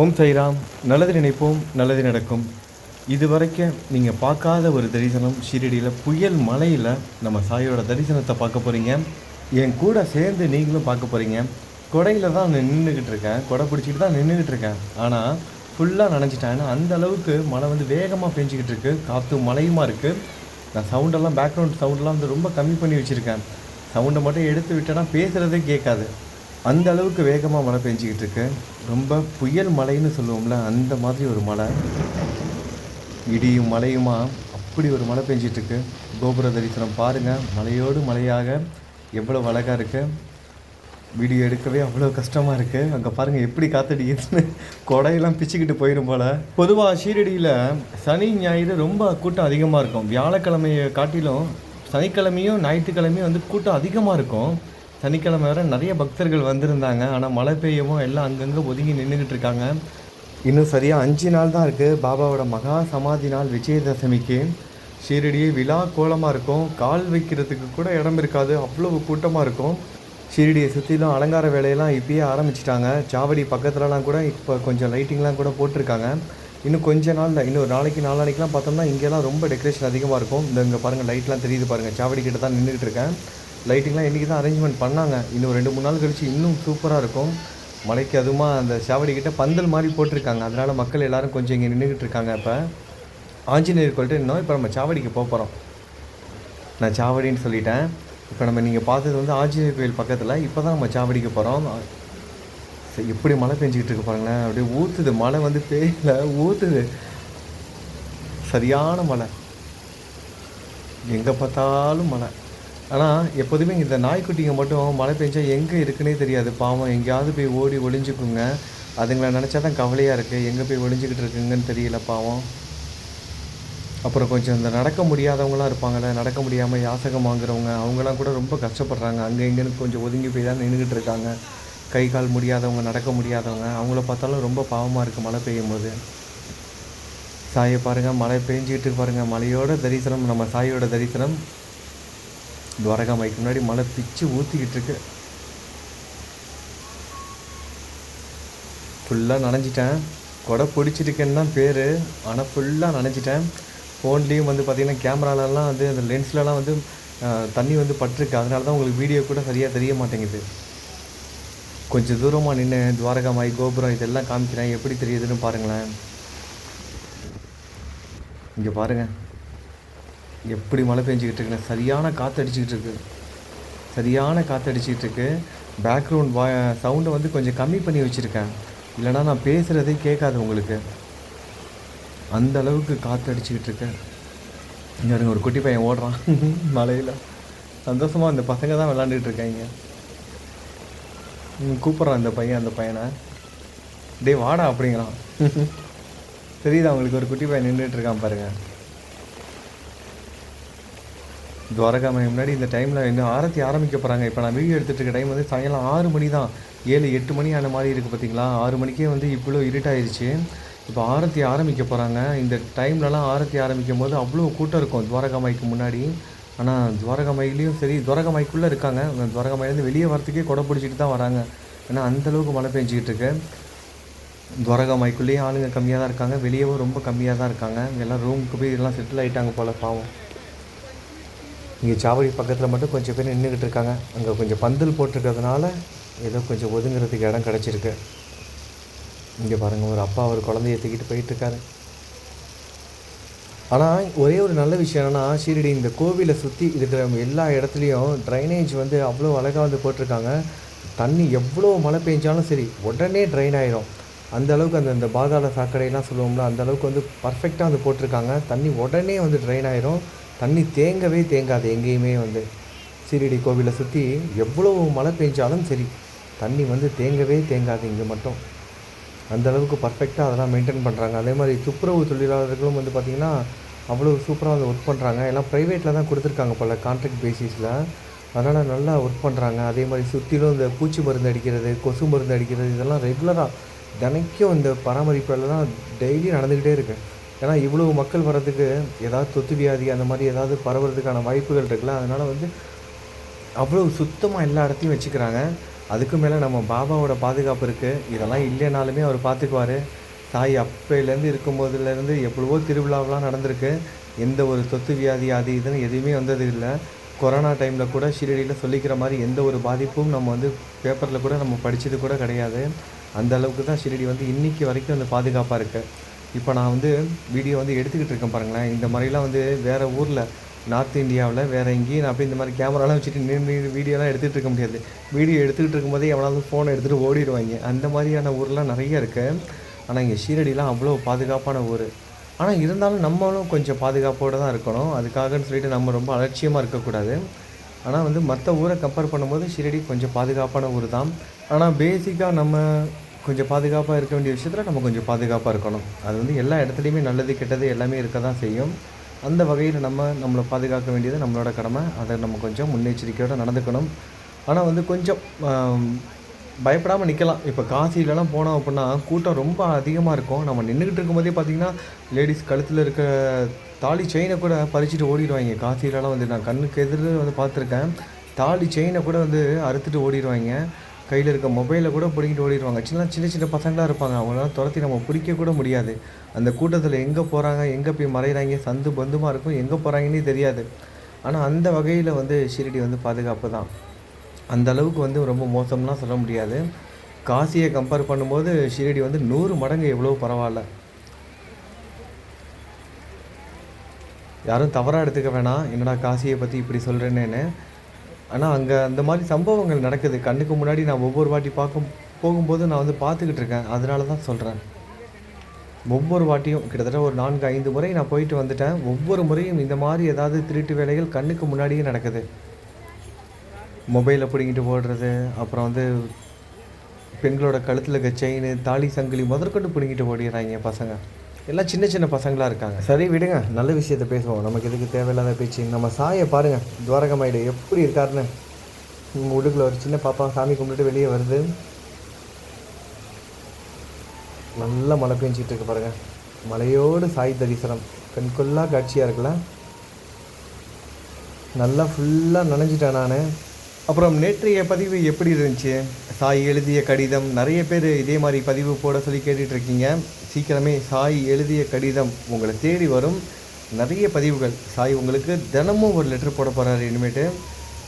ஓம் சைராம் நல்லது நினைப்போம் நல்லது நடக்கும். இது வரைக்கும் நீங்கள் பார்க்காத ஒரு தரிசனம் ஷீரடியில் புயல் மலையில் நம்ம சாயோட தரிசனத்தை பார்க்க போகிறீங்க என் கூட சேர்ந்து நீங்களும் பார்க்க போகிறீங்க கொடையில் தான் நின்றுக்கிட்டு இருக்கேன். கொடை பிடிச்சிட்டு தான் நின்றுக்கிட்டு இருக்கேன். ஆனால் ஃபுல்லாக நினச்சிட்டேன் ஏன்னா அந்த அளவுக்கு மழை வந்து வேகமாக பெஞ்சிக்கிட்டு இருக்குது காற்று மழையுமா இருக்குது நான் சவுண்டெல்லாம் பேக்ரவுண்ட் சவுண்டெல்லாம் வந்து ரொம்ப கம்மி பண்ணி வச்சுருக்கேன். சவுண்டை மட்டும் எடுத்து விட்டேன்னா பேசுகிறதே கேட்காது. அந்த அளவுக்கு வேகமாக மழை பெஞ்சிக்கிட்டு இருக்கு. ரொம்ப புயல் மழைன்னு சொல்லுவோம்ல அந்த மாதிரி ஒரு மழை. இடியும் மழையுமா? அப்படி ஒரு மழை பெஞ்சிட்டு இருக்கு. கோபுர தரிசனம் பாருங்கள் மலையோடு மலையாக எவ்வளோ அழகாக இருக்குது வீடியோ எடுக்கவே அவ்வளோ கஷ்டமாக இருக்குது அங்கே பாருங்கள் எப்படி காத்தடிக்குதுன்னு. கொடையெல்லாம் பிச்சுக்கிட்டு போயிடும் போல். பொதுவாக ஷீரடியில் சனி ஞாயிறு ரொம்ப கூட்டம் அதிகமாக இருக்கும். வியாழக்கிழமையை காட்டிலும் சனிக்கிழமையும் ஞாயிற்றுக்கிழமையும் வந்து கூட்டம் அதிகமாக இருக்கும். சனிக்கிழமை வர நிறைய பக்தர்கள் வந்திருந்தாங்க. ஆனால் மழை பெய்யவும் எல்லாம் அங்கங்கே ஒதுங்கி நின்றுக்கிட்டு இருக்காங்க. இன்னும் சரியாக அஞ்சு நாள் தான் இருக்குது பாபாவோட மகா சமாதி நாள் விஜயதசமிக்கு. ஷீரடி விழா கோலமாக இருக்கும். கால் வைக்கிறதுக்கு கூட இடம் இருக்காது. அவ்வளோ கூட்டமாக இருக்கும். ஷீரடியை சுற்றிலும் அலங்கார வேலையெல்லாம் இப்பயே ஆரம்பிச்சிட்டாங்க. சாவடி பக்கத்துலலாம் கூட இப்போ கொஞ்சம் லைட்டிங்லாம் கூட போட்டிருக்காங்க. இன்னும் கொஞ்ச நாளில் இன்னும் ஒரு நாளைக்கு நாளானிக்கெலாம் பார்த்தோம்னா இங்கெல்லாம் ரொம்ப டெக்கரேஷன் அதிகமாக இருக்கும். இந்த இங்கே பாருங்கள் லைட்லாம் தெரியுது பாருங்கள் சாவடி கிட்ட தான் நின்றுட்டு இருக்கேன். லைட்டிங்லாம் இன்றைக்கி தான் அரேஞ்ச்மெண்ட் பண்ணாங்க. இன்னும் ரெண்டு மூணு நாள் கழிச்சு இன்னும் சூப்பராக இருக்கும். மலைக்கு அதுவுமா அந்த சாவடிக்கிட்ட பந்தல் மாதிரி போட்டிருக்காங்க. அதனால் மக்கள் எல்லோரும் கொஞ்சம் இங்கே நின்றுக்கிட்டு இருக்காங்க இப்போ. ஆஞ்சநேயர் கோயில்ட்டு இன்னும் இப்போ நம்ம சாவடிக்கு போக போகிறோம் நான் சாவடின்னு சொல்லிட்டேன். இப்போ நம்ம நீங்கள் பார்த்தது வந்து ஆஞ்சநேயர் கோயில் பக்கத்தில். இப்போ தான் நம்ம சாவடிக்கு போகிறோம் சரி, எப்படி மழை பெஞ்சிக்கிட்டு இருக்கு பாருங்களேன். அப்படியே ஊற்றுது மழை வந்து பெய்யல ஊற்றுது சரியான மழை. எங்கே பார்த்தாலும் மழை. ஆனால் எப்போதுமே இந்த நாய்க்குட்டிங்க மட்டும் மழை பெஞ்சா எங்கே இருக்குன்னே தெரியாது. பாவம் எங்கேயாவது போய் ஓடி ஒளிஞ்சுக்குங்க. அதுங்களை நினச்சா தான் கவலையாக இருக்குது எங்கே போய் ஒளிஞ்சிக்கிட்டு இருக்குங்கன்னு தெரியல பாவம். அப்புறம் கொஞ்சம் இந்த நடக்க முடியாதவங்களாம் இருப்பாங்கள்ல நடக்க முடியாமல் யாசகம் வாங்குறவங்க அவங்களாம் கூட ரொம்ப கஷ்டப்படுறாங்க. அங்கே இங்கேன்னு கொஞ்சம் ஒதுங்கி போய் தான் நின்றுக்கிட்டு இருக்காங்க. கை கால் முடியாதவங்க நடக்க முடியாதவங்க அவங்கள பார்த்தாலும் ரொம்ப பாவமாக இருக்குது மழை பெய்யும் போது சாயை பாருங்கள் மழை பெஞ்சிக்கிட்டு பாருங்கள் மழையோட தரிசனம் நம்ம சாயோட தரிசனம் துவாரகா மைக்கு முன்னாடி மழை பிச்சு ஊற்றிக்கிட்டு இருக்கு. ஃபுல்லாக நனைஞ்சிட்டேன். கொடை பிடிச்சிருக்கேன்னு தான் பேர். ஆனால் ஃபுல்லாக நனைஞ்சிட்டேன். ஃபோன்லேயும் வந்து பார்த்திங்கன்னா கேமராலலாம் வந்து அந்த லென்ஸ்லலாம் வந்து தண்ணி வந்து பட்டிருக்கு. அதனால தான் உங்களுக்கு வீடியோ கூட சரியாக தெரிய மாட்டேங்குது. கொஞ்சம் தூரமாக நின்று துவாரகா மாய் கோபுரம் இதெல்லாம் காமிக்கிறேன். எப்படி தெரியுதுன்னு பாருங்களேன். இங்கே பாருங்கள் எப்படி மழை பெஞ்சிக்கிட்டு இருக்குன்னு சரியான காற்று அடிச்சுக்கிட்டு இருக்கு. சரியான காற்று அடிச்சுக்கிட்டு இருக்கு. பேக்ரவுண்ட் வா சவுண்டை வந்து கொஞ்சம் கம்மி பண்ணி வச்சுருக்கேன். இல்லைனா நான் பேசுகிறதே கேட்காது உங்களுக்கு. அந்த அளவுக்கு காற்று அடிச்சுக்கிட்டு இங்கே ஒரு குட்டி பையன் ஓடுறான். மலையில். சந்தோஷமாக அந்த பசங்க தான் விளாண்டுட்டு இருக்காங்க. ம், கூப்பிட்றான் அந்த பையன் அந்த பையனை. டேய் வாடா அப்படிங்கிறான். தெரியுதா அவங்களுக்கு ஒரு குட்டி பையன் நின்றுட்டு இருக்கான் பாருங்க முன்னாடி இந்த டைமில் இன்னும் ஆரத்தி ஆரம்பிக்க போகிறாங்க இப்போ நான் வீடியோ எடுத்துகிட்டு இருக்க டைம் வந்து சாயங்காலம் ஆறு மணி தான் ஏழு எட்டு மணி ஆன மாதிரி இருக்குது பார்த்தீங்களா ஆறு மணிக்கே வந்து இவ்வளோ இருட்டாயிருச்சு இப்போ ஆரத்தி ஆரம்பிக்க போகிறாங்க இந்த டைம்லலாம் ஆரத்தி ஆரம்பிக்கும் போது அவ்வளோ கூட்டம் இருக்கும் துவாரகாமைக்கு முன்னாடி. ஆனால் துவாரகாமையிலையும் சரி துவாரகாமைக்குள்ளே இருக்காங்க. அந்த துவாரகாமையிலேருந்து வெளியே வரத்துக்கே கொடை பிடிச்சிட்டு தான் வராங்க. ஏன்னா அந்தளவுக்கு மழை பெஞ்சிக்கிட்டு இருக்கு. துவாரகாமைக்குள்ளேயும் ஆளுங்க கம்மியாக தான் இருக்காங்க. வெளியவும் ரொம்ப கம்மியாக தான் இருக்காங்க எல்லாம் ரூமுக்கு போய் எல்லாம் செட்டில் ஆகிட்டாங்க போல் பாவம். இங்கே சாவடி பக்கத்தில் மட்டும் கொஞ்சம் பேர் நின்றுக்கிட்டு இருக்காங்க. அங்கே கொஞ்சம் பந்தல் போட்டிருக்கிறதுனால ஏதோ கொஞ்சம் ஒதுங்கிறதுக்கு இடம் கிடச்சிருக்கு. இங்கே பாருங்கள் ஒரு அப்பா ஒரு குழந்தைய தூக்கிட்டு போயிட்டுருக்காரு. ஆனால் ஒரே ஒரு நல்ல விஷயம் என்னென்னா ஷீரடி இந்த கோவிலை சுற்றி இருக்கிற எல்லா இடத்துலையும் ட்ரைனேஜ் வந்து அவ்வளோ அழகாக வந்து போட்டிருக்காங்க. தண்ணி எவ்வளோ மழை பெஞ்சாலும் சரி உடனே ட்ரைன் ஆயிரும். அந்த அளவுக்கு அந்த அந்த பாதாள சாக்கடையெல்லாம் சொல்லுவோம்ல அந்த அளவுக்கு வந்து பர்ஃபெக்டாக வந்து போட்டிருக்காங்க. தண்ணி உடனே வந்து ட்ரைன் ஆயிரும். தண்ணி தேங்கவே தேங்காது. எங்கேயுமே வந்து ஷீரடி கோவிலை சுற்றி எவ்வளோ மழை பெஞ்சாலும் சரி தண்ணி வந்து தேங்கவே தேங்காது இங்கே மட்டும். அந்தளவுக்கு பர்ஃபெக்டாக அதெல்லாம் மெயின்டைன் பண்ணுறாங்க அதே மாதிரி துப்புரவு தொழிலாளர்களும் வந்து பார்த்திங்கன்னா அவ்வளோ சூப்பராக வந்து ஒர்க் பண்ணுறாங்க எல்லாம் ப்ரைவேட்டில் தான் கொடுத்துருக்காங்க பல கான்ட்ராக்ட் பேசிஸில் அதனால் நல்லா ஒர்க் பண்ணுறாங்க அதே மாதிரி சுற்றிலும் இந்த பூச்சி மருந்து அடிக்கிறது கொசு மருந்து அடிக்கிறது இதெல்லாம் ரெகுலராக தினைக்கும் இந்த பராமரிப்பெல்லாம் டெய்லி நடந்துக்கிட்டே இருக்குது ஏன்னா இவ்வளோ மக்கள் வர்றதுக்கு ஏதாவது தொத்து வியாதி அந்த மாதிரி ஏதாவது பரவுறதுக்கான வாய்ப்புகள் இருக்குல்ல? அதனால் வந்து அவ்வளோ சுத்தமாக எல்லா இடத்தையும் வச்சுக்கிறாங்க. அதுக்கும் மேலே நம்ம பாபாவோட பாதுகாப்பு இருக்குது இதெல்லாம் இல்லைனாலுமே அவர் பார்த்துக்குவார் தாய் அப்பையிலேருந்து இருக்கும்போதுலேருந்து எவ்வளவோ திருவிழாவெலாம் நடந்திருக்கு. எந்த ஒரு தொத்து வியாதி அது இதுன்னு எதுவுமே வந்தது இல்லை. கொரோனா டைமில் கூட ஷீரடியில் சொல்லிக்கிற மாதிரி எந்த ஒரு பாதிப்பும் நம்ம வந்து பேப்பரில் கூட நம்ம படித்தது கூட கிடையாது. அந்த அளவுக்கு தான் ஷீரடி வந்து இன்றைக்கி வரைக்கும் அந்த பாதுகாப்பாக இருக்குது இப்போ நான் வந்து வீடியோ வந்து எடுத்துக்கிட்டு இருக்கேன் பாருங்களேன். இந்த மாதிரிலாம் வந்து வேறு ஊரில் நார்த் இந்தியாவில் வேறு எங்கேயும் நான் போய் இந்த மாதிரி கேமராலாம் வச்சுட்டு நின்று வீடியோலாம் எடுத்துகிட்டு இருக்க முடியாது. வீடியோ எடுத்துக்கிட்டு இருக்கும்போதே எவனாவது ஃபோனை எடுத்துகிட்டு ஓடிடுவாங்க. அந்த மாதிரியான ஊர்லாம் நிறைய இருக்குது ஆனால் இங்கே ஷீரடிலாம் அவ்வளோ பாதுகாப்பான ஊர். ஆனால் இருந்தாலும் நம்மளும் கொஞ்சம் பாதுகாப்போடு தான் இருக்கணும். அதுக்காகன்னு சொல்லிட்டு நம்ம ரொம்ப அலட்சியமாக இருக்கக்கூடாது. ஆனால் வந்து மற்ற ஊரை கம்பேர் பண்ணும்போது ஷீரடி கொஞ்சம் பாதுகாப்பான ஊர் தான். ஆனால் பேசிக்காக நம்ம கொஞ்சம் பாதுகாப்பாக இருக்க வேண்டிய விஷயத்தில் நம்ம கொஞ்சம் பாதுகாப்பாக இருக்கணும். அது வந்து எல்லா இடத்துலையுமே நல்லது கெட்டது எல்லாமே இருக்க தான் செய்யும். அந்த வகையில் நம்ம நம்மளை பாதுகாக்க வேண்டியது நம்மளோட கடமை. அதை நம்ம கொஞ்சம் முன்னெச்சரிக்கையோடு நடந்துக்கணும். ஆனால் வந்து கொஞ்சம் பயப்படாமல் நிற்கலாம் இப்போ காசிலலாம் போனோம் அப்படின்னா கூட்டம் ரொம்ப அதிகமாக இருக்கும். நம்ம நின்றுக்கிட்டு இருக்கும்போதே பார்த்தீங்கன்னா லேடிஸ் கழுத்தில் இருக்க தாலி செயினை கூட பறிச்சுட்டு ஓடிடுவாங்க. காசிலலாம் வந்து நான் கண்ணுக்கு எதிர வந்து பார்த்துருக்கேன் தாலி செயினை கூட வந்து அறுத்துட்டு ஓடிடுவாங்க. கையில் இருக்க மொபைலை கூட பிடிக்கிட்டு ஓடிடுவாங்க சின்ன சின்ன சின்ன பசங்களாக இருப்பாங்க. அவங்களால துரத்தி நம்ம பிடிக்க கூட முடியாது. அந்த கூட்டத்தில் எங்கே போகிறாங்க எங்கே போய் மறைகிறாங்க சந்து பந்துமாக இருக்கும் எங்கே போகிறாங்கன்னே தெரியாது. ஆனால் அந்த வகையில் வந்து ஷிரடி வந்து பாதுகாப்பு தான். அந்த அளவுக்கு வந்து ரொம்ப மோசம்லாம் சொல்ல முடியாது. காசியை கம்பேர் பண்ணும்போது ஷிரடி வந்து நூறு மடங்கு எவ்வளோ பரவாயில்ல. யாரும் தவறாக எடுத்துக்க வேணாம். என்னடா காசியை பற்றி இப்படி சொல்கிறேன்னு ஆனால் அங்கே அந்த மாதிரி சம்பவங்கள் நடக்குது. கண்ணுக்கு முன்னாடி நான் ஒவ்வொரு வாட்டி பார்க்கும் போகும்போது நான் வந்து பார்த்துக்கிட்டு இருக்கேன். அதனால தான் சொல்கிறேன் ஒவ்வொரு வாட்டியும் கிட்டத்தட்ட ஒரு நான்கு ஐந்து முறை நான் போயிட்டு வந்துட்டேன். ஒவ்வொரு முறையும் இந்த மாதிரி ஏதாவது திருட்டு வேலைகள் கண்ணுக்கு முன்னாடியே நடக்குது. மொபைலை பிடிங்கிட்டு போடுறது அப்புறம் வந்து பெண்களோட கழுத்தில் இருக்க செயின் தாலி சங்கிலி முதற்கொண்டு பிடிங்கிட்டு ஓடிடுறாங்க பசங்க. எல்லாம் சின்ன சின்ன பசங்களாக இருக்காங்க. சரி விடுங்க. நல்ல விஷயத்தை பேசுவோம். நமக்கு எதுக்கு தேவையில்லாத பேச்சு? நம்ம சாயை பாருங்கள் துவாரகமாயிடு எப்படி இருக்காருன்னு. உங்கள் வீட்டுக்குள்ள ஒரு சின்ன பாப்பா சாமி கும்பிட்டுட்டு வெளியே வருது. நல்லா மழை பெஞ்சிட்டு இருக்கு பாருங்கள் மலையோடு சாய் தரிசனம். கண்கொள்ளா காட்சியாக இருக்குல்ல நல்லா ஃபுல்லாக நனைஞ்சிட்டேன் நான். அப்புறம் நேற்றைய பதிவு எப்படி இருந்துச்சு? சாய் எழுதிய கடிதம். நிறைய பேர் இதே மாதிரி பதிவு போட சொல்லி கேட்டுட்ருக்கீங்க சீக்கிரமே சாய் எழுதிய கடிதம் உங்களை தேடி வரும். நிறைய பதிவுகள். சாய் உங்களுக்கு தினமும் ஒரு லெட்டர் போட போகிறாரு இனிமேட்டு.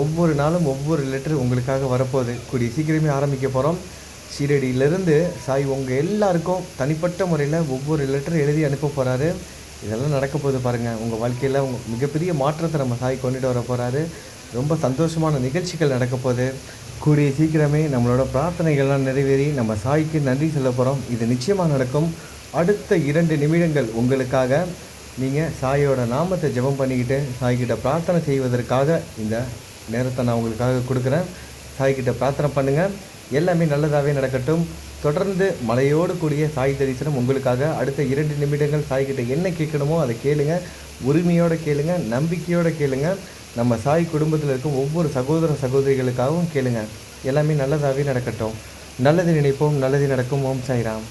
ஒவ்வொரு நாளும் ஒவ்வொரு லெட்டர் உங்களுக்காக வரப்போகுது. கூடிய சீக்கிரமே ஆரம்பிக்க போகிறோம் ஷீரடியிலிருந்து சாய் உங்கள் எல்லாருக்கும் தனிப்பட்ட முறையில் ஒவ்வொரு லெட்டர் எழுதி அனுப்ப போகிறாரு இதெல்லாம் நடக்க போகுது பாருங்கள் உங்கள் வாழ்க்கையில் உங்கள் மிகப்பெரிய மாற்றத்தை நம்ம சாய் கொண்டுட்டு வர போகிறாரு ரொம்ப சந்தோஷமான நிகழ்ச்சிகள் நடக்க போகுது. கூடிய சீக்கிரமே நம்மளோட பிரார்த்தனைகள்லாம் நிறைவேறி நம்ம சாய்க்கு நன்றி சொல்ல போகிறோம் இது நிச்சயமாக நடக்கும். அடுத்த இரண்டு நிமிடங்கள் உங்களுக்காக. நீங்கள் சாயோட நாமத்தை ஜெபம் பண்ணிக்கிட்டு சாய்கிட்ட பிரார்த்தனை செய்வதற்காக இந்த நேரத்தை நான் உங்களுக்காக கொடுக்குறேன். சாய்கிட்ட பிரார்த்தனை பண்ணுங்கள் எல்லாமே நல்லதாகவே நடக்கட்டும். தொடர்ந்து மலையோடு கூடிய சாய் தரிசனம் உங்களுக்காக. அடுத்த இரண்டு நிமிடங்கள் சாய்கிட்ட என்ன கேட்கணுமோ அதை கேளுங்க. உரிமையோடு கேளுங்க. நம்பிக்கையோடு கேளுங்கள் நம்ம சாய் குடும்பத்தில் இருக்கும் ஒவ்வொரு சகோதர சகோதரிகளுக்காகவும் கேளுங்க. எல்லாமே நல்லதாகவே நடக்கட்டும். நல்லது நினைப்போம் நல்லது நடக்கும். ஓம் சாய்ராம்.